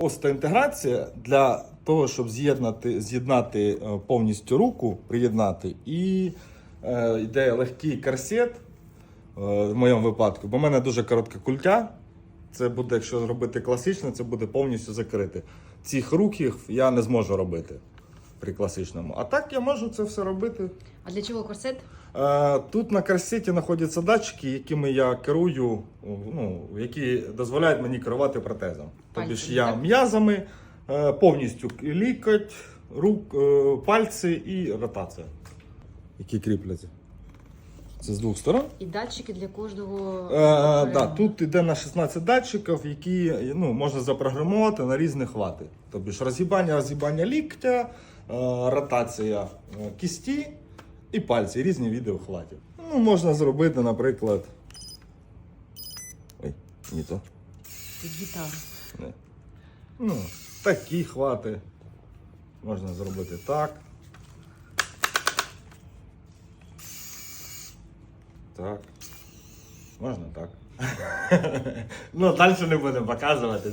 Проста інтеграція для того, щоб з'єднати, з'єднати е, повністю руку, приєднати, і е, йде легкий корсет е, в моєму випадку, бо в мене дуже коротке культя. Це буде, якщо робити класично, це буде повністю закрити. Цих рухів я не зможу робити при класичному. А так я можу це все робити. А для чого корсет? Е, Тут на корсеті знаходяться датчики, якими я керую, ну, які дозволяють мені керувати протезом. Тобто ж я м'язами е, повністю лікоть, рук, е, пальці і ротація, які кріпляться. Це з двох сторон. І датчики для кожного. Е, да, тут йде на 16 датчиків, які ну, можна запрограмувати на різні хвати. Тобто ж розгибання, розгибання ліктя, е, ротація е, кісті і пальці, різні види хватів. Ну, можна зробити, наприклад. Ой, не то. Під гітару. Не. Ну, такі хвати. Можна зробити так. Так. Можна так. ну, далі не будемо показувати.